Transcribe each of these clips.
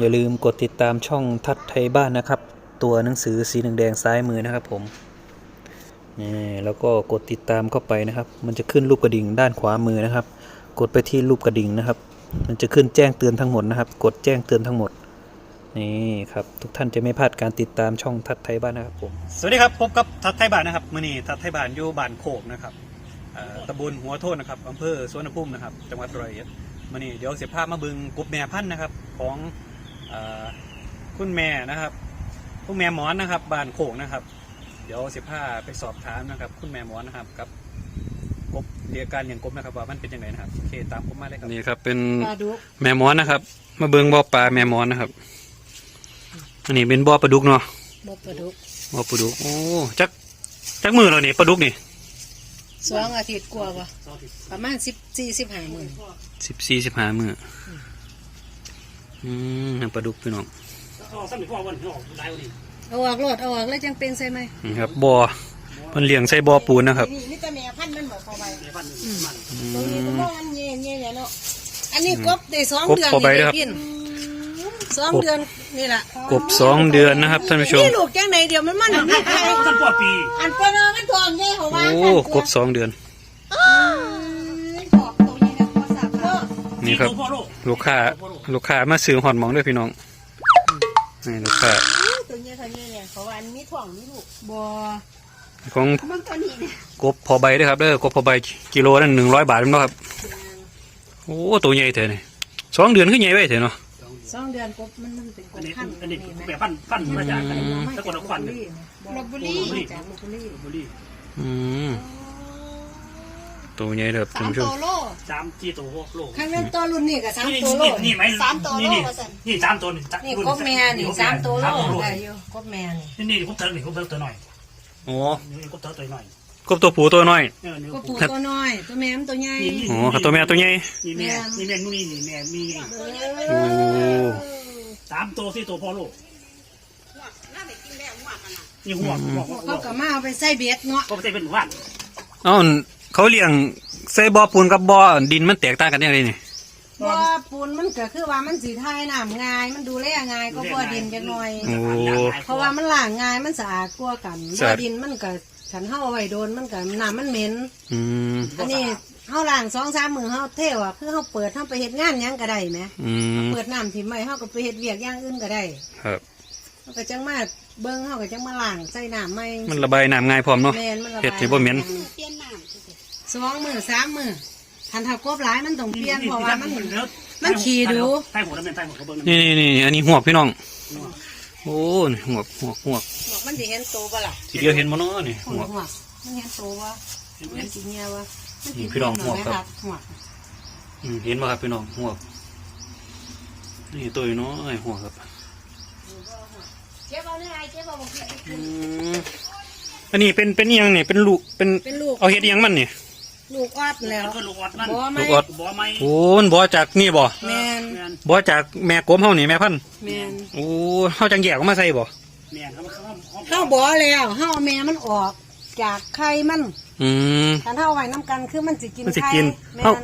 อย่าลืมกดติดตามช่องทัดไทยบ้านนะครับ ตัวหนังสือสีแดงซ้ายมือนะครับผมนี่แล้วก็กดติดตามเข้าไปนะครับ มันจะขึ้นรูปกระดิ่งด้านขวามือนะครับ กดไปที่รูปกระดิ่งนะครับ มันจะขึ้นแจ้งเตือนทั้งหมดนะครับ กดแจ้งเตือนทั้งหมดนี่ครับทุกท่านจะไม่พลาดการติดตามช่องทัดไทยบ้านนะครับผมสวัสดีครับพบกับทัดไทยบ้านนะครับมื่อนี้ทัดไทยบ้านอยู่บ้านโคกนะครับตำบลหัวโทษนะครับอำเภอสวนภูมินะครับ จังหวัดร้อยเอ็ดมื่อนี้เดี๋ยวเสียภาพมาบึงกบแม่พันธุ์นะครับ ของ คุณแม่นะครับ คุณแม่หมอนนะครับบ้านโคกนะครับ เดี๋ยวเสียผ้าไปสอบถามนะครับ คุณแม่หมอนนะครับกับกบเรียกการอย่างกบนะครับว่ามันเป็นยังไงนะครับโอเคตามผมมาเลยครับนี่ครับเป็นปลาดุกแม่หมอนนะครับ มาเบิงบ่อปลาแม่หมอนนะครับ อันนี้เป็นบ่อปลาดุกเนาะบ่ปลาดุกบ่อปลาดุกโอ้จักจักมือเรานี่ปลาดุกนี่สองอาทิตย์กว่าบ่ประมาณสิบสี่สิบห้าหมื่นสิบสี่สิบห้ามือ อืมปลาดุกพี่น้องอ๋อสมัยพ่อวันที่ออกไลน์วันนี้เอาออกรถเอาออกแล้วจังเป็นใช่ไหมนี่ครับบ่อมันเลี้ยงใส่บ่อปูนนะครับนี่นี่แต่แม่พันธุ์มันบอกเขาไว้ในบ้านมันตรงนี้ก็ว่าอันเงี้ยเงี้ยเนี่ยเนาะอันนี้กบได้สองกบเดือนพอใบนี่เด้อครับ ได้กินสองเดือนนี่แหละกบสองเดือนนะครับท่านผู้ชม นี่ลูกจังไหนเดี๋ยวมันมันอันไทยท่านปอปีอันปนมันทองใหญ่เขาว่าโอ้กบสองเดือน นาะนี่ครับพ่อโลกลูกค้า ลูกค้ามาซื้อหอนหมองด้วยพี่น้องนี่ลูกค้าตัวนี้ตัวนี้เนี่ยเขาว่าอันมีทองมีลูกบ่ของมันตัวนี้เนี่ยกบพอใบด้วยครับเด้อกบพอใบกิโลนั่นหนึ่งร้อยบาทเป็นเนาะครับโอ้ตัวใหญ่เถอะนี่สองเดือนขึ้นใหญ่ไว้เถอะเนาะสองเดือนกบมันมันเป็นกอับนนี้พันธุ์อันนี้นี่ไหมแบบพันพันมาจากกันมาตะจากกอนควันลบบุรีมาจากลบบุรีบุรีอืม ตัวใหญ่เด้อท่านสามผู้ชตัมวโลสามจีตัวโลกข้างนั้นตัวรุ่นนี่กับสามนี่ตัวโลนี่ไหมสามตัวโลนี่นี่ว่าซั่นนี่สามตัวนี่นี่กบแม่นี่สามตัวโลได้อยู่กบแม่นี่นี่นี่กบเติร์นี่กบเติร์ตัวหน่อยโอ้นี่กบเติร์ตัวหน่อยกบตัวผู้ตัวน้อยเออนี่กบปูตัวน้อย ตัวแม่มันตัวใหญ่โอ้ครับตัวแม่ตัวใหญ่นี่แม่นี่แม่นี่นี่แม่มีโอ้สามตัวสี่ตัวพ่อโลกนี่หัวหัวหัวเขาก็มาเอาไปใส่เบ็ดเนาะก็จะเป็นวันเอ้า เขาเลี้ยงใส่บ่อปูนกับบ่อดินมันแตกต่างกันยังไงนี่บ่ปูนมันก็คือว่ามันสีไทยน้ำง่าย มันดูแลง่ายก็บ่ดินจักหน่อยโอ้ เพราะว่ามันล้างง่ายมันสะอาดกว่ากันสะบ่อาด ดินมันก็ฉันเฮาเอาไว้โดนมันก็น้ำมันเหม็น อืมอันนี้เฮาล้างสองสามมือเฮาเทวอะคือเฮาเปิดเฮาไปเฮ็ดงานหยังก็ได้แหมอืมเปิดน้ำทิ่มไว้เฮาก็ไปเฮ็ดเวียกอย่างอื่นก็ได้ครับ เฮาก็จังมาเบิ่งเฮาก็จังมาล้างใส่น้ำใหม่มันระบายน้ำง่ายพร้อมเนาะแม่นมันระบายเฮ็ดให้บ่เหม็น สองมือสามมือคันถ้ากบหลายมันต้องเปลี่ยนเพราะว่ามันมันขี่ดูใต้หัวน้ำเป็นใต้หัวเขาเบิ้งนี่นี่นี่อันนี้หวกพี่น้องโอ้นี่หวกหวกหวกบอกมันสิเห็นโตบ่ล่ะทีเดียวเห็นบ่เนาะนี่หัหววกหัวมันเห็นโตบ่มันสิเงียบ่มันสินี่พี่น้องหัวครับหัวอืมเห็นบ่ครับพี่น้องหวกนี่ตัวน้อยหวกครับเก็บเอาเนื้อไอ้เก็บเอาบ่กินอืมอันนี้เป็นเป็นอิหยังนี่เป็นลูกเป็นเป็นลูกเอาเฮ็ดอิหยังมันนี่ ลูกออดแล้ว ก็ลูกอดนั่นบ่ลูไม่กออด บ่ไม่โอ้มันบ่จากนี่บ่แม่นแมนบ่จากแม่กลมเฮานี่แม่พันธุ์แม่นโอ้เฮาจังแยกออกมาใส่บ่แมนเขาเขาเฮาบ่แล้วเฮาเอาแม่มันออกจากไข่มันอืมคันเฮาเอาไว้นํกันคือมันสิกินมันสิไข่กินแม่เฮาน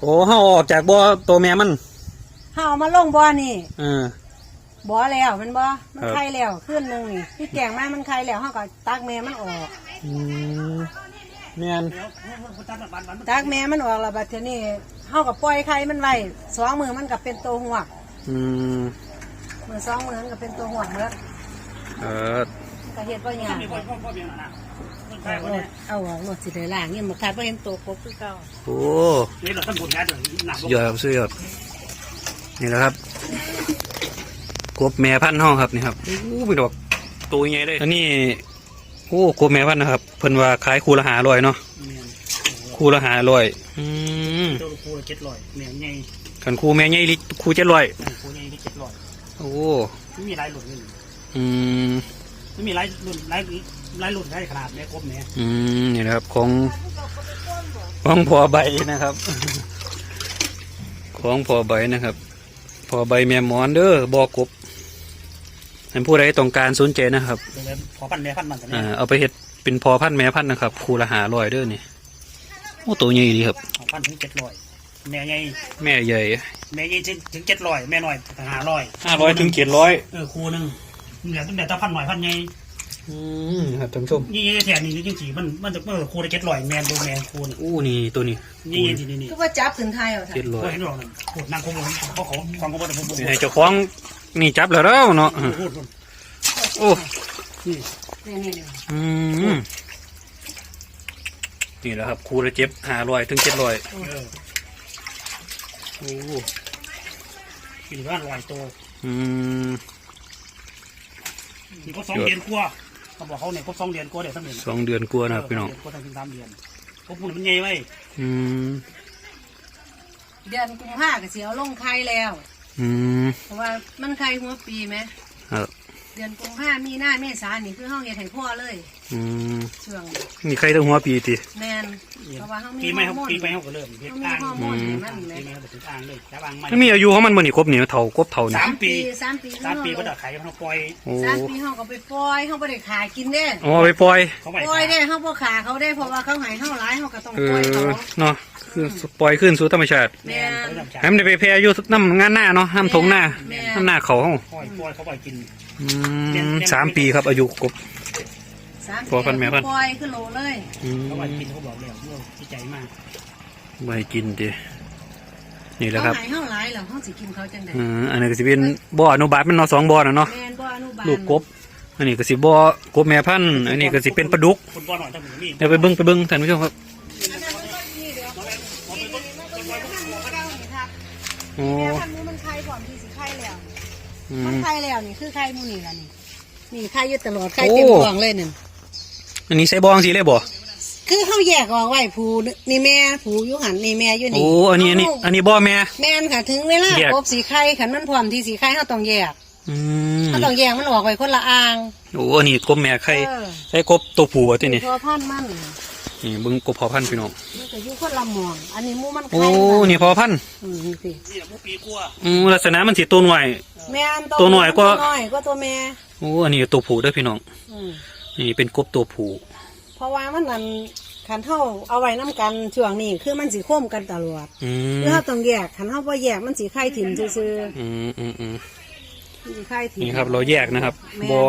โอ้เฮาออกจากบ่อตัวแม่มันเฮาเอามาลงบ่อนี่เออ บ่แล้วแมันบ่มันครับ ไข่แล้วคืนหนึงนี่พี่แกงมามันไข่แล้วเฮาก็ตักแม่มันออก อืม แม่นแล้วเขาจัดบันบันตากแม่มันออกแล้วบัดเทอนี้เฮากับปล่อยไข่มันไว้สองมือมันก็เป็นตัวหัวกอืมมือสองมือมันก็เป็นตัวหัวกเมื่อเออก็เฮ็ดบ่ยากมีพ่อพ่อพ่อเบียงนะใช่เอาคนโลนี้ดเอาออกโลดสิได้ล้างนี่มันขาดบ่เห็นตัวกบคือเก่าโอ้นี่เราต้องผลงานด้วยหนักสุดยอดครับสุดยอดนี่แหละครับกบแม่พันธุ์ห้องครับนี่ครับโอ้เป็นดอกตัวใหญ่เลยอันนี้ โอ้กบแม่พันธุ์นะครับ เพิ่นว่าขายคู่ละหาร้อยเนาะแมนคู่ละหาร้อยอืมตัวคูเจ็ดร้อยแมนไงขันคู่แม่ใหญ่ลิคู่เจ็ดร้อยคูใหญ่ที่เจ็ดร้อยโอ้ไม่มีลายหลุดนี่อืมไม่มีลายหลุดลายลายหลุดได้ขนาดแม่ครบแม่อืมนี่นะครับของของพอใบนะครับ ของพอใบนะครับพอใบแม่หมอนเด้อบอกบ ให้ผู้ใดต้องการสนใจนะครับเดี๋ยวพอพันแม่พันมันกันอ่าเนี่ยเอาไปเห็ดเป็นพอพันธุ์แม่พันธุ์นะครับคูละหาลอยเด้อนี่โอ้ตัวใหญ่ดีครับพันถึงเจ็ดร้อยแม่ใหญ่แม่ใหญ่แม่ใหญ่ถึงถึงเจ็ดร้อยแม่น้อยห้าร้อยห้าร้อยถึงเจ็ดร้อยเออครูหนึงเหลือตั้งแต่ตะพันหน่อยพันใหญ่อืมครับท่านผู้ชมนี่แถวนี้จริงๆมันมันจะเมื่อครูได้เจ็ดร้อยแมนดูแมนครูนี่อู้นี่ตัวนี้นี่นี่นี่นี่คือว่าจับขึ้นไทยเอาเจ็ดค่ะร้อครูยเห็นหรอกนั่นครูนั่งครูบนเขาของของครูบนผมผมให้เจ้าของ นี่จับแล้วแล้วเนาะพูดพูดโอ้นี่นี่นี่นี่อืมนี่แหละครับครูละเจ็บห้าร้อยถึงเจ็ดร้อยเออโอ้กินว่าลอยตัวอืมนี่ก็สองเดือนกว่าเขาบอกเขาเนี่ยก็สองเดือนกว่าเดี๋ยวทั้งเดือนสองเดือนกลัวานะครับพี่น้องก็ทั้งสามเดือนพวกคุณมันใหญ่ไว้อืมเดือนกุมภาก็สิเอาลงไข่แล้ว อืมเพราะว่ามันไข่หัวปีไหมครับเดือนกุมภามีหน้าเมษานี่คือห้องเฮ็ดให้พ่อเลยอืมช่วงนี้นี่ใครต้องหัวปีติแมนเพราะว่าเขามีปีใหม่ฮอเขาร์โมนปีใหม่เขาก็เริ่มเฮ็ดอ่างเขามีฮอร์โมนให้มันปีแหมใหม่เขาถึงอ่างเลยจับอ่างใหม่ มันมีอายุของมันบ่นี่ครบนี่เท่ากบเท่านี่สาม ปี สามปีสามปีก็เขดักไข่เขาปล่อยโอ้สามปีเขาก็ไปปล่อยเขาไม่ได้ขายกินเด้เอาไปปล่อยเขาไปปล่อยได้เขาบ่ขาเขาได้เพราะว่าเขาใหายเขาหลายเขาก็ต้องเอปล่อยเขาอเนาะ คือปล่อยขึ้นสู่ธรรมชาติแม่นให้มันได้ไปแพร่อยู่น้ำงานหน้าเนาะน้ำทงหน้าแม่ น้ำหน้าเขาเฮาปล่อยปล่อยเขาปล่อยกิน อืมสามปีครับ อายุกบ สามพ่อพันธุ์แม่พันธุ์ปล่อยคือโลเลย อืมเขาปล่อยกินเขาบอกแล้วว่าดีใจมากไม่ให้กินดินี่แหละเขาครับใหายเขาหลายแล้วเขาสิกินเขาจังไดอืมอันนี้ก็สิเป็นบ่ออนุบาลมันเนาะสองบ่อน่ะเนาะแม่นบ่อนุบาลลูกกบ อันนี้ก็สิบ่อกบแม่พันธุ์อันนี้ก็สิเป็นปลาดุกคุณบอลหน่อยทั้งหมดนี่เดี๋ยวไปเบิ่งไปเบิ่งท่านผู้ชมครับ อันนั้นมันก็นี่เดี๋ยวนี่นี่มันก็มีพันธุ์หมูเก้านี่ครับ โอ้แม่พันธุ์หมูมันไข่ก่อนที่สิไข่แล้ว อืมันม ไข่แล้วนี่คือไข่หมูนี่ล่ะนี่ นี่ไข่อยู่ตลอดไข่เต็มโอ้กล่องเลยนี่อันนี้ใส่บ่องสิเลยบ่ คือเขาแยกออกไว้ผูนี่แม่ผูอยู่หันนี่แม่อยู่นี่โอ้ อันนี้อันนี้ อันนี้บ่อแม่ แม่นค่ะถึงเวลาแยก ครบสีไข่ขันมันพร้อมที่สีไข่เขาต้องแยกอืมเขาต้องแยกมันออกไว้คนละอ่าง โอ้ อันนี้กบแม่ไข่เออ ใส่กบตัวผู้อะที่นี่ตัวพันธุ์มัน นี่เบิ่งกบพอพันธุ์พี่น้องมันก็อยู่คนละหมองอันนี้หมูมันโอ้ไข่นี่พอพันธุ์อืมนี่สินี่แหละพวกปีกลัวอืมลักษณะมันสิตัวหน่อยแม่นตัวน้อยกว่า ตัวน้อยก็ตัวแม่โอ้อันนี้ตัวผู้เด้อพี่น้องอืมนี่เป็นกบตัวผู้เพราะว่ามันนั่นขันเท่าเอาไว้น้กันช่วงนี้คือมันสีโค้มกันตลอดอืมคือเขาต้องแยกขันเท่าว่าแยกมันสีไข่ถิ่มซื่ออืมอืมอืมๆมันสีไข่ถิ่ม นี่ครับเราแยกนะครับแม่นบอ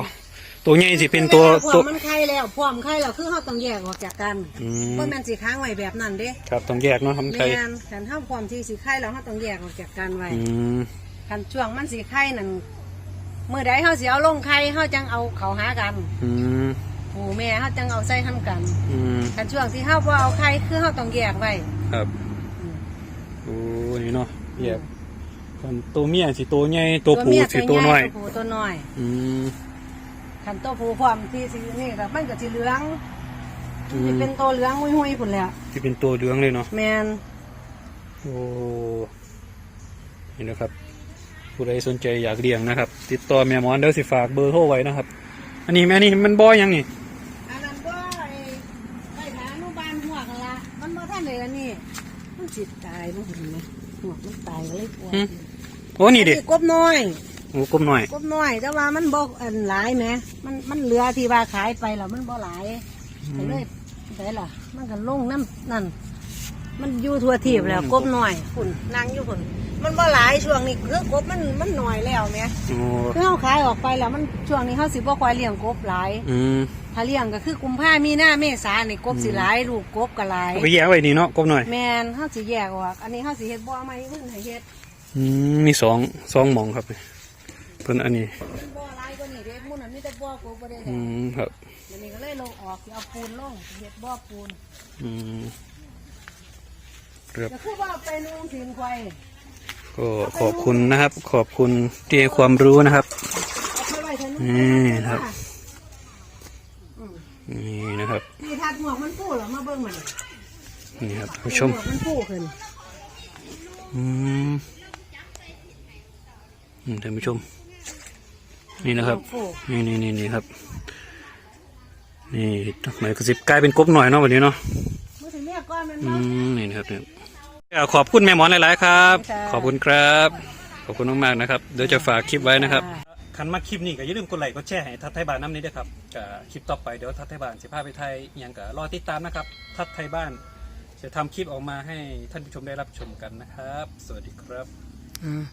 ตัวใหญ่สิเป็นตัวพร้ตัอวมมันไข่แล้วพร้อมไข่แล้วคือเขาต้องแยกออกจากกันอืม เพราะมันสีค้างไว้แบบนั้นเด้ครับต้องแยกเนาะทำไทยแม่นขันเท่าพร้อมที่สีไข่แล้วเขาต้องแยกออกจากกันไว้อืมขันช่วงมันสีไข่นั่นเมื่อใดเขาสีเอาลงไข่เขาจังเอาเขาหากันอืมผูแม่เขาจังเอาใส่ทำกันอืมขันช่วงที่เขาพอเอาไข่คือเขาต้องแยกไว้ครับอืม โอ้นี่เนาะแยกส่วนตัวเมียสิตัวใหญ่ตัวผู้เมียสิตัวน้อย ตัวผู้ตัวน้อย อืม ขันตัวผู้พร้อมที่สีนี่แบบมันก็สีเหลืองอืสิมเป็นตัวเหลืองหุยๆผุนแหล้วที่เป็นตัวเหลืองเลยเนาะ แมนโอ้นี่นะครับ ผู้ใดสนใจอยากเลี้ยงนะครับ ติดต่อแม่หมอนเดี๋ยวสิฝากเบอร์โทรไว้นะครับ อันนี้แม่นี่มันบ่อยังนี่ อันนั้นก็ไอ้ไอ้ฐานุบาลหัวกันละมันบ่ท่านเลยอันนี้มันจิตตายมันเห็นไหมหัวมันตายเลยปวดอืมโอ้นี่ดิอักบน้อย โอ้กลมหน่อย กบน้อย แต่ว่ามันบ่อันหลายแหมมันมันเหลือที่ว่าขายไปแล้วมันบ่หลายก็เลยไสล่ะ มันก็ลงน้ำนั่น มันอยู่ทั่วทีบแล้ว กบน้อยคุณนั่งอยู่คุณมันบ่หลายช่วงนี้คือกบมันมันน้อยแล้วแหมโอ้คือเขาขายออกไปแล้วมันช่วงนี้เขาสิบ่ค่อยเลี้ยงกบหลาย อืมถ้าเลี้ยงก็คือกุมภามีหน้าเมษานี่กบสิหลายลูกกบก็หลาย เอาไปแยกไว้นี่เนาะกลมหน่อย แมนเขาสิแยกออก อันนี้เขาสิเฮ็ดบ่อไม้ขึ้นให้เฮ็ดอืมมีสองสองหมองครับเพิ่นอันนี้มันบ่อหลายกว่านี้เด้หมู่นั้นมีแต่บ่อกบบ่ได้อืแท้มครับอันนี้ก็เลยลงออกสิเอาปูนลงสิเฮ็ดบ่อปูนอืมครับก็คือว่าไปนุ่งสินควายก็ขอบคุณนะครับ ขอบคุณที่ให้ความรู้นะครับเอาไปไว้เถอะนี่ครับอืมนี่นะครับนี่ทัดหมวกมันฟูเหรอมาเบิ่งมันนี่ครับท่านผู้ชมหวกมันฟูขึ้นอืมอืมท่านผู้ชม นี่นะครับฟูนี่นี่นี่นี่ครับ นี่หมายกระสิบกลายเป็นกบหน่อยเนาะวันนี้เนาะมื้อถึงเมียก่อนแมันอืบ่มนี่นะครับเนี่ยอ่าขอบคุณแม่หมอนหลายๆครับค่ะขอบคุณครับ ขอบคุณมากๆนะครับ เดี๋ยวจะฝากคลิปไว้นะครับคันมาคลิปนี้ก็อย่าลืมกดไลค์กดแชร์ให้ทัดไทยบ้านน้ำนี้ด้วยครับกับคลิปต่อไปเดี๋ยวทัดไทยบ้านสิพาไปไทยอหย่างก็รอติดตามนะครับ ทัดไทยบ้าน จะทำคลิปออกมาให้ท่านผู้ชมได้รับชมกันนะครับ สวัสดีครับอืม